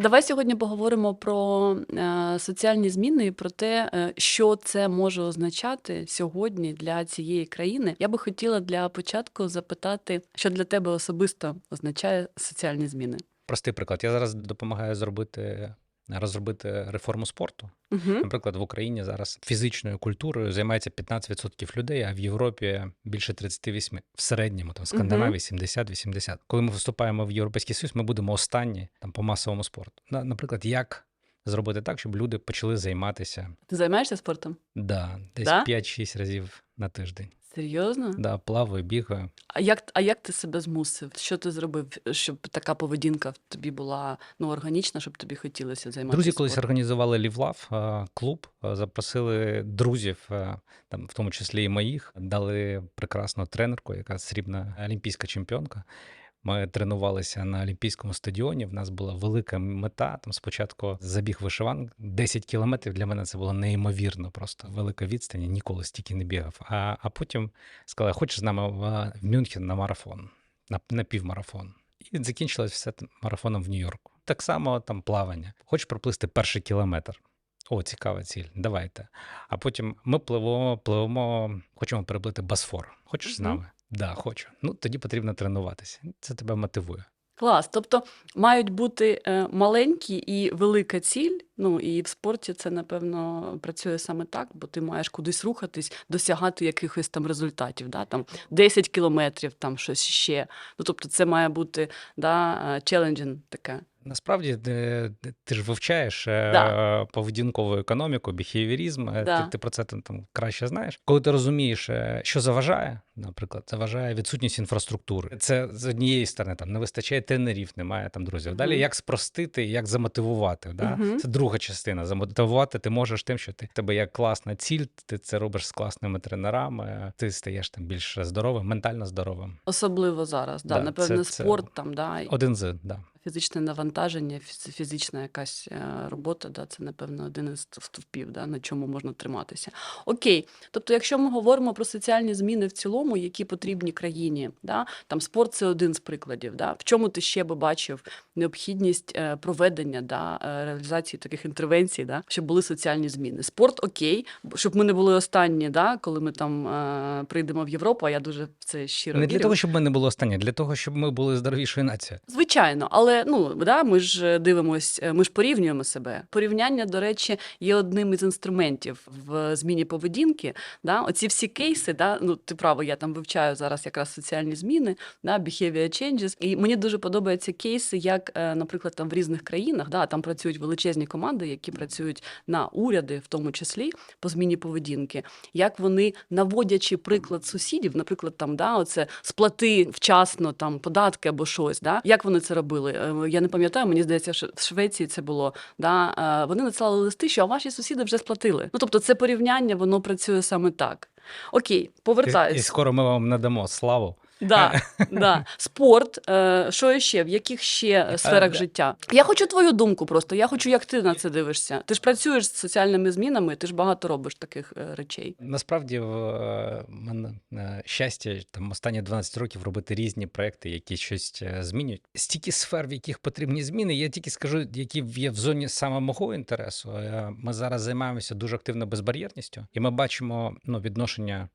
Давай сьогодні поговоримо про е, соціальні зміни і про те, е, що це може означати сьогодні для цієї країни. Я би хотіла для початку запитати, що для тебе особисто означає соціальні зміни. Простий приклад. Я зараз допомагаю зробити розробити реформу спорту. Угу. Наприклад, в Україні зараз фізичною культурою займається 15% людей, а в Європі більше 38%. В середньому там Скандинавії 70-80%. Коли ми вступаємо в Європейський Союз, ми будемо останні там по масовому спорту. Наприклад, як зробити так, щоб люди почали займатися Ти займаєшся спортом? да, десь Да? 5-6 разів на тиждень. Серйозно? Да, плаваю, бігаю. А як, а як ти себе змусив? Що ти зробив, щоб така поведінка в тобі була ну, органічна, щоб тобі хотілося займатися? Друзі колись спортом? організували Лівлав клуб, запросили друзів, там в тому числі і моїх, дали прекрасну тренерку, яка срібна олімпійська чемпіонка. Ми тренувалися на Олімпійському стадіоні. В нас була велика мета. Там спочатку забіг вишиван 10 кілометрів. Для мене це було неймовірно, просто велика відстань. Ніколи стільки не бігав. А, а потім сказали, хочеш з нами в, в Мюнхен на марафон, на, на півмарафон. І закінчилось все марафоном в Нью-Йорку. Так само там плавання. Хочеш проплисти перший кілометр. О, цікава ціль, давайте. А потім ми пливемо, пливемо, хочемо переплити Босфор. Хочеш з нами? Да, хочу. Ну тоді потрібно тренуватися. Це тебе мотивує. Клас. Тобто мають бути е, маленькі і велика ціль. Ну і в спорті це напевно працює саме так, бо ти маєш кудись рухатись, досягати якихось там результатів. Да? Там 10 кілометрів, там щось ще. Ну тобто, це має бути да, челенджін таке. Насправді ти, ти ж вивчаєш е, Да. поведінкову економіку, біхевірізм. е, Да. Ти, ти про це там, там краще знаєш. Коли ти розумієш, е, що заважає, наприклад, заважає відсутність інфраструктури. Це з однієї сторони там не вистачає тренерів, немає там друзів. Далі як спростити, як замотивувати. Да? Це друга частина. Замотивувати ти можеш тим, що ти в тебе є класна ціль, ти це робиш з класними тренерами, ти стаєш там більш здоровим, ментально здоровим. Особливо зараз. Да, Да, напевно, це- це- спорт там, да, Один з да. фізичне навантаження, фіз- фізична якась е, робота, да, це, напевно, один із стовпів, да, на чому можна триматися. Окей. Тобто, якщо ми говоримо про соціальні зміни в цілому, які потрібні країні, да, там спорт це один з прикладів. Да, в чому ти ще би бачив необхідність е, проведення да, е, реалізації таких інтервенцій, да, щоб були соціальні зміни. Спорт окей, щоб ми не були останні, да, коли ми там е, прийдемо в Європу, а я дуже в це щиро Не для того, щоб ми не було останнє, для того, щоб ми були здоровішою нацією. Звичайно, але ну да, ми ж дивимось, е, ми ж порівнюємо себе. Порівняння, до речі, є одним із інструментів в зміні поведінки. Да? Оці всі кейси, да, ну ти право, я там вивчаю зараз якраз соціальні зміни, да, behavior changes. І мені дуже подобаються кейси, як, е, наприклад, там в різних країнах, да, там працюють величезні команди, які працюють на уряди, в тому числі по зміні поведінки. Як вони, наводячи приклад сусідів, наприклад, там да, оце сплати вчасно там податки або щось, да, як вони це робили? Е, Я не пам'ятаю, мені здається, що в Швеції це було. Да, е, вони надсилали листи, що а ваші сусіди вже сплатили. Ну тобто, це порівняння, воно працює саме так. Окей, І, і скоро ми вам надамо славу. Да, да. Спорт, е, що ще? В яких ще е, сферах життя? Я хочу твою думку просто. Я хочу, як ти на це дивишся. Ти ж працюєш з соціальними змінами, ти ж багато робиш таких е, речей. Насправді в е, мене е, щастя там останні 12 років робити різні проекти, які щось е, змінюють. Стільки сфер, в яких потрібні зміни. Я тільки скажу, які є в зоні саме мого інтересу. Е, Ми зараз займаємося дуже активно безбар'єрністю, і ми бачимо ну, відношення.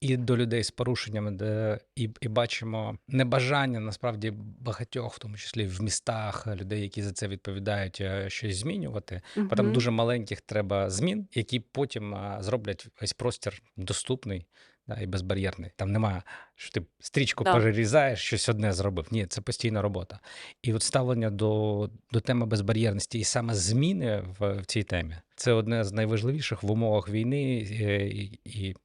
І до людей з порушеннями, де і, і бачимо небажання насправді багатьох, в тому числі в містах, людей, які за це відповідають, е, щось змінювати. Бо там дуже маленьких треба змін, які потім зроблять весь простір доступний да, і безбар'єрний. Там немає, що ти стрічку Так. перерізаєш, щось одне зробив. Ні, це постійна робота. І от ставлення до, до теми безбар'єрності і саме зміни в, в цій темі це одне з найважливіших в умовах війни е, і. і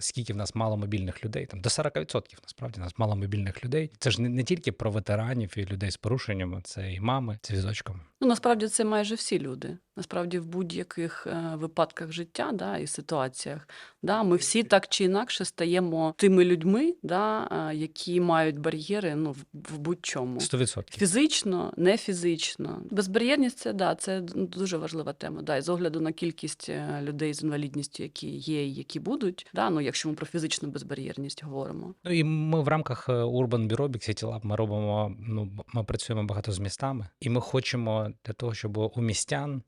Скільки в нас мало мобільних людей, там до 40% насправді нас мало мобільних людей. Це ж не, не тільки про ветеранів і людей з порушеннями, це і мами з візочком. Ну, насправді це майже всі люди. Насправді, в будь-яких е, випадках життя да, і ситуаціях, да, ми всі так чи інакше стаємо тими людьми, да, е, які мають бар'єри ну, в, в будь-чому. 100%. Фізично, не фізично. Безбар'єрність це да, це дуже важлива тема. Да, і з огляду на кількість е, людей з інвалідністю, які є і які будуть, да, ну, якщо ми про фізичну безбар'єрність говоримо. Ну і ми в рамках е, Urban Bureau Big City Lab ми робимо. Ну ми працюємо багато з містами, і ми хочемо для того, щоб у містян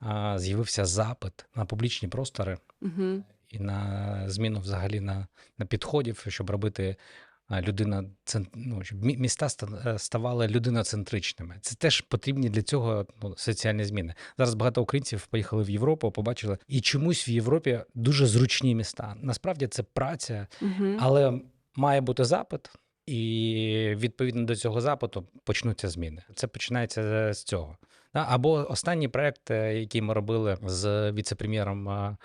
а, з'явився запит на публічні простори Угу. і на зміну взагалі на, на підходів, щоб робити людина ну, щоб міста ста- е, ставали людиноцентричними. Це теж потрібні для цього ну, соціальні зміни. Зараз багато українців поїхали в Європу, побачили, і чомусь в Європі дуже зручні міста. Насправді це праця, Угу. але має бути запит. І відповідно до цього запиту почнуться зміни. Це починається з цього. Або останній проект, е, який ми робили з віце-прем'єром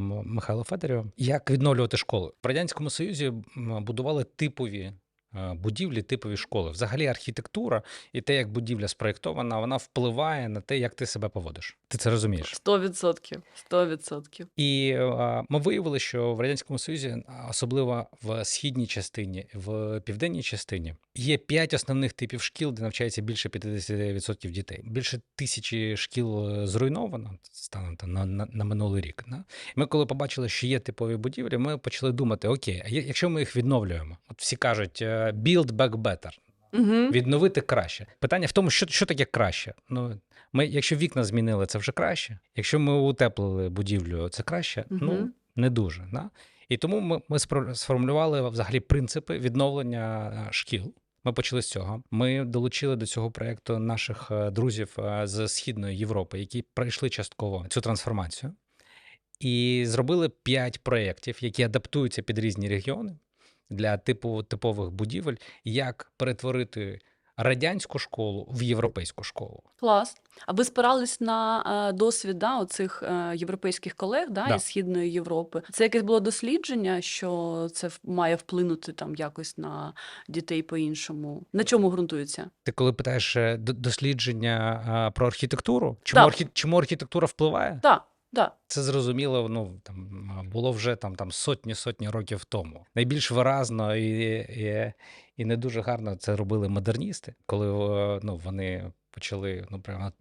Михайло Федорєвим, як відновлювати школи в радянському союзі. Будували типові будівлі, типові школи. Взагалі, архітектура і те, як будівля спроєктована, вона впливає на те, як ти себе поводиш. Ти це розумієш? Сто відсотків. Сто відсотків. І е, ми виявили, що в радянському союзі, особливо в східній частині, в південній частині, є п'ять основних типів шкіл, де навчається більше 50% дітей. Більше тисячі шкіл е, зруйновано станом там на, на, на минулий рік. Да? Ми, коли побачили, що є типові будівлі, ми почали думати: окей, а якщо ми їх відновлюємо, от всі кажуть е, build back better, Угу. відновити краще. Питання в тому, що, що таке краще. Ну, ми, якщо вікна змінили, це вже краще. Якщо ми утеплили будівлю, це краще. Ну не дуже. Да? І тому ми, ми сформулювали взагалі принципи відновлення е, шкіл. Ми почали з цього. Ми долучили до цього проекту наших е, друзів е, з східної Європи, які пройшли частково цю трансформацію, і зробили п'ять проєктів, які адаптуються під різні регіони для типу типових будівель, як перетворити радянську школу в європейську школу. Клас. А ви спирались на е, досвід да, оцих е, європейських колег да, Да. із Східної Європи? Це якесь було дослідження, що це має вплинути там якось на дітей по-іншому? На чому ґрунтується? Ти коли питаєш е, дослідження про архітектуру, чому, архі... чому архітектура впливає? Так, так. Це зрозуміло, ну там було вже там, там сотні сотні років тому. Найбільш виразно і, і, і не дуже гарно це робили модерністи, коли е, ну, вони почали ну прямо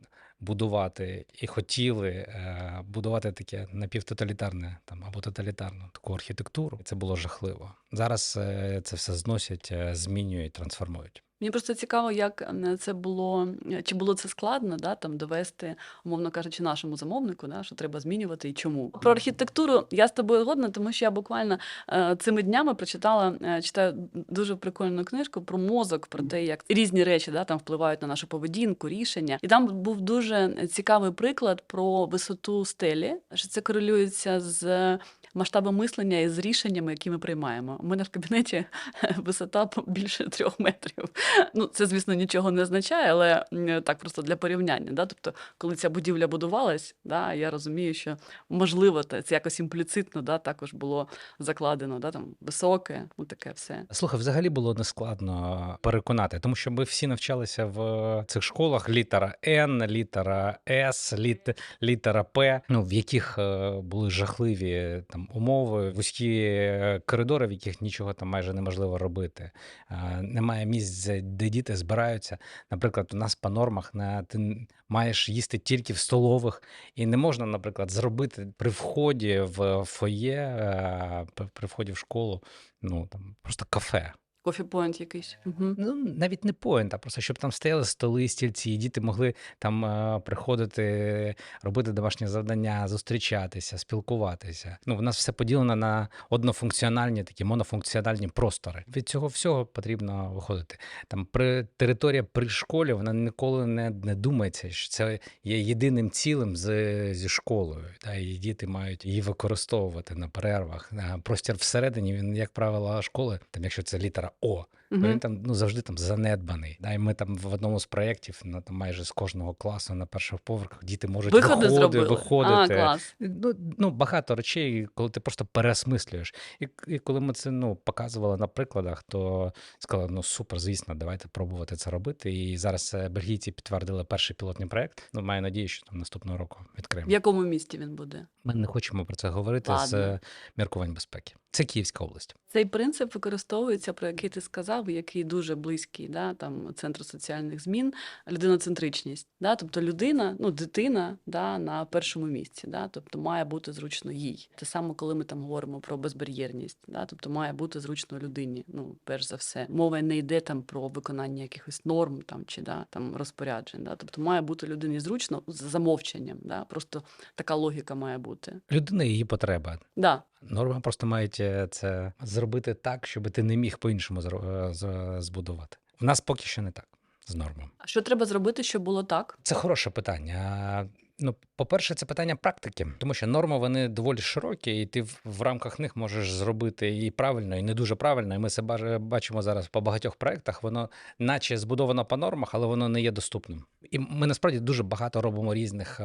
будувати і хотіли е, будувати таке напівтоталітарне там або тоталітарну таку архітектуру. Це було жахливо. Зараз е, це все зносять, е, змінюють, трансформують. Мені просто цікаво, як це було, чи було це складно, да, там довести, умовно кажучи, нашому замовнику, да, що треба змінювати і чому. Про архітектуру я з тобою згодна, тому що я буквально е, цими днями прочитала, е, читаю дуже прикольну книжку про мозок, про те, як різні речі да, там впливають на нашу поведінку, рішення. І там був дуже цікавий приклад про висоту стелі, що це корелюється з масштабом мислення і з рішеннями, які ми приймаємо. У мене в кабінеті висота більше трьох метрів. Ну, це, звісно, нічого не означає, але так просто для порівняння. Да? Тобто, коли ця будівля будувалась, да, я розумію, що можливо це якось імпліцитно да, також було закладено, да, там, високе, ну таке все. Слухай, взагалі було нескладно переконати, тому що ми всі навчалися в цих школах літера Н, літера С, літ, літера П, ну в яких е, були жахливі там умови, вузькі е, коридори, в яких нічого там майже неможливо робити. Е, Немає місць, де- діти збираються. Наприклад, у нас по нормах на ти маєш їсти тільки в столових, і не можна, наприклад, зробити при вході в фоє, е, при вході в школу, ну там просто кафе. Кофі-пойнт якийсь. Угу. Ну, навіть не поінт, а просто щоб там стояли столи, стільці, і діти могли там е, приходити, робити домашні завдання, зустрічатися, спілкуватися. Ну, в нас все поділено на однофункціональні, такі монофункціональні простори. Від цього всього потрібно виходити. Там при територія при школі вона ніколи не, не думається, що це є єдиним цілим з, зі школою. Та, і діти мають її використовувати на перервах. А Простір всередині він, як правило, школи, там, якщо це літера О, Угу. він там ну завжди там занедбаний. Да, і ми там в одному з проєктів на там майже з кожного класу на перших поверхах діти можуть Виходи виходи, виходити. А, клас. Ну, ну багато речей, коли ти просто переосмислюєш. І, і коли ми це ну показували на прикладах, то сказали, ну супер, звісно, давайте пробувати це робити. І зараз е, бельгійці підтвердили перший пілотний проект. Ну маю надію, що там наступного року відкриємо. В якому місті він буде? Ми не хочемо про це говорити з Ладно. е, міркувань безпеки. Це Київська область. Цей принцип використовується, про який ти сказав, Варшави, який дуже близький да, там, центру соціальних змін, людиноцентричність. Да? Тобто людина, ну, дитина да, на першому місці, да? тобто має бути зручно їй. Те саме, коли ми там говоримо про безбар'єрність, да? тобто має бути зручно людині, ну, перш за все. Мова не йде там про виконання якихось норм там, чи да, там, розпоряджень. Да? Тобто має бути людині зручно з замовченням. Да? Просто така логіка має бути. Людина і її потреба. Да. Норма просто мають е, це зробити так, щоб ти не міг по-іншому е, збудувати. В нас поки що не так з нормами. А що треба зробити, щоб було так? Це хороше питання. Ну, по-перше, це питання практики, тому що норми вони доволі широкі, і ти в, в рамках них можеш зробити і правильно, і не дуже правильно. І ми це бачимо зараз по багатьох проєктах. Воно наче збудовано по нормах, але воно не є доступним. І ми насправді дуже багато робимо різних.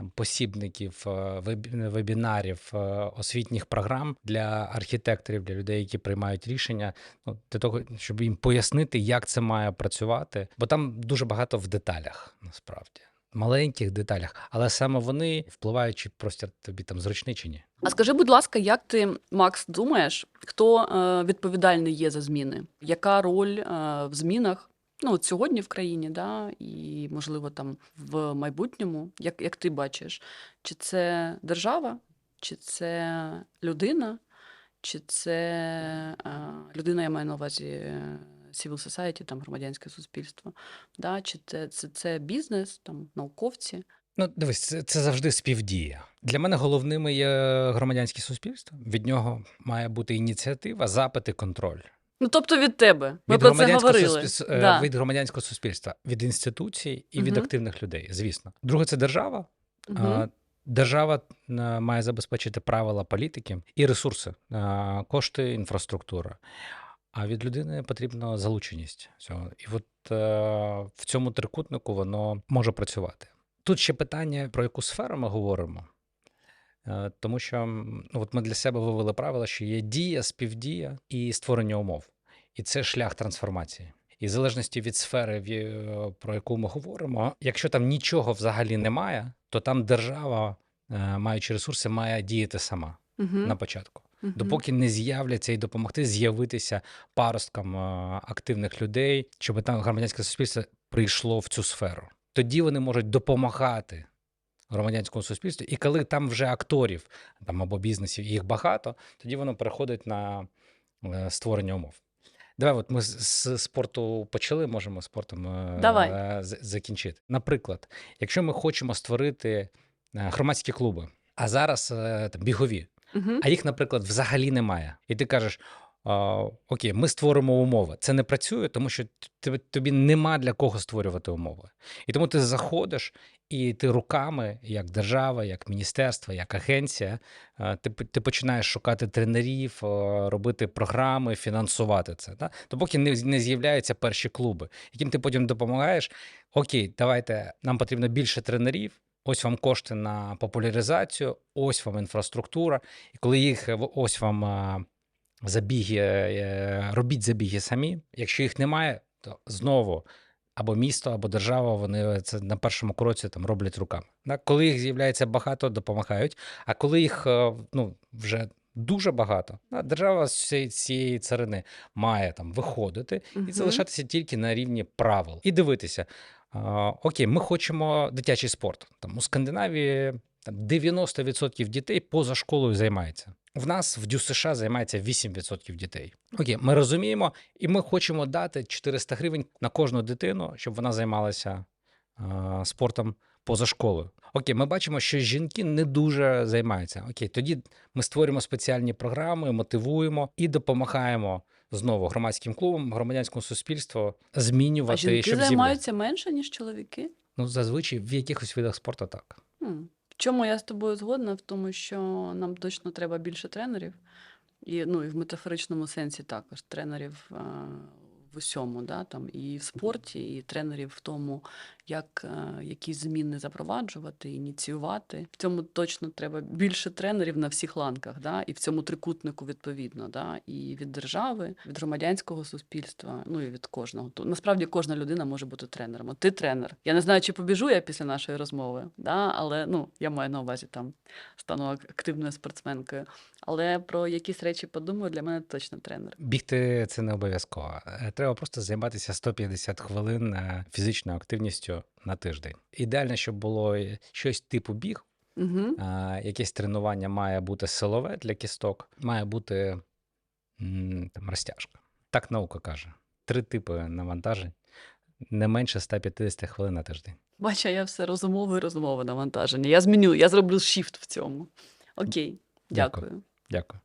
Там посібників, е, вебінарів, е, освітніх програм для архітекторів, для людей, які приймають рішення, ну для того, щоб їм пояснити, як це має працювати, бо там дуже багато в деталях насправді. Маленьких деталях, але саме вони впливають, чи простір тобі там зручний чи ні. А скажи, будь ласка, як ти, Макс, думаєш, хто е, відповідальний є за зміни? Яка роль в змінах? Ну, от сьогодні в країні, да, і можливо там в майбутньому, як, як ти бачиш, чи це держава, чи це людина, чи це е, людина, я маю на увазі е, civil society, там громадянське суспільство, да, чи це, це, це бізнес, там науковці. Ну, дивись, це, це завжди співдія. Для мене головними є громадянське суспільство. Від нього має бути ініціатива, запит контроль. Ну, тобто від тебе. Ми від про це говорили. суспіль- е, Да. від громадянського суспільства, від інституцій і від активних людей, звісно. Друге, це держава. А, Держава е, має забезпечити правила політики і ресурси, е, кошти, інфраструктура. А від людини потрібна залученість цього. І от в цьому трикутнику воно може працювати. Тут ще питання, про яку сферу ми говоримо. Е, Тому що ну, от ми для себе вивели правило, що є дія, співдія і створення умов. І це шлях трансформації. І в залежності від сфери, в про яку ми говоримо, якщо там нічого взагалі немає, то там держава, е, маючи ресурси, має діяти сама Мгм. на початку. Мгм. Допоки не з'являться і допомогти з'явитися паросткам е, активних людей, щоб там громадянське суспільство прийшло в цю сферу. Тоді вони можуть допомагати громадянському суспільству. І коли там вже акторів там або бізнесів їх багато, тоді воно переходить на е, створення умов. Давай, от ми з, спорту почали, можемо спортом е, Давай. е, закінчити. Наприклад, якщо ми хочемо створити громадські клуби, а зараз там бігові, Мгм. а їх, наприклад, взагалі немає. І ти кажеш: а, окей, ми створимо умови. Це не працює, тому що тобі, нема для кого створювати умови. І тому ти заходиш, і ти руками, як держава, як міністерство, як агенція, ти, ти починаєш шукати тренерів, робити програми, фінансувати це. Да? То поки не, не з'являються перші клуби, яким ти потім допомагаєш. Окей, давайте нам потрібно більше тренерів. Ось вам кошти на популяризацію, ось вам інфраструктура. І коли їх ось вам забіги, е, робіть забіги самі. Якщо їх немає, то знову або місто, або держава, вони це на першому кроці там роблять руками. Коли їх з'являється багато, допомагають. А коли їх е, ну, вже дуже багато, держава з цієї царини має там виходити і залишатися тільки на рівні правил і дивитися. Окей, ми хочемо дитячий спорт. Там у Скандинавії там 90% дітей поза школою займається. В нас в ДЮСШ займається 8% дітей. Окей, ми розуміємо, і ми хочемо дати 400 гривень на кожну дитину, щоб вона займалася а, спортом поза школою. Окей, ми бачимо, що жінки не дуже займаються. Окей, тоді ми створюємо спеціальні програми, мотивуємо і допомагаємо знову громадським клубом, громадянському суспільству змінювати, А жінки щоб займаються менше, ніж чоловіки? Ну, зазвичай в якихось видах спорту так. Хм. В чому я з тобою згодна? В тому, що нам точно треба більше тренерів. І, ну, і в метафоричному сенсі також тренерів а, в усьому, да, там і в спорті, і тренерів в тому, як е, якісь зміни запроваджувати, ініціювати. В цьому точно треба більше тренерів на всіх ланках, да, і в цьому трикутнику відповідно, да, і від держави, від громадянського суспільства, ну і від кожного. То насправді кожна людина може бути тренером. От ти тренер. Я не знаю, чи побіжу я після нашої розмови, да, але ну я маю на увазі там стану активною спортсменкою. Але про якісь речі подумаю, для мене точно тренер. Бігти це не обов'язково. Е, Треба просто займатися 150 хвилин е, фізичною активністю на тиждень. Ідеально, щоб було е, щось типу біг, Угу. а, якесь тренування має бути силове для кісток, має бути там, розтяжка. Так наука каже. Три типи навантажень, не менше 150 хвилин на тиждень. Бача, я все розумови і розумови навантаження. Я зміню, я зроблю шіфт в цьому. Окей, Дякую. дякую. Дякую.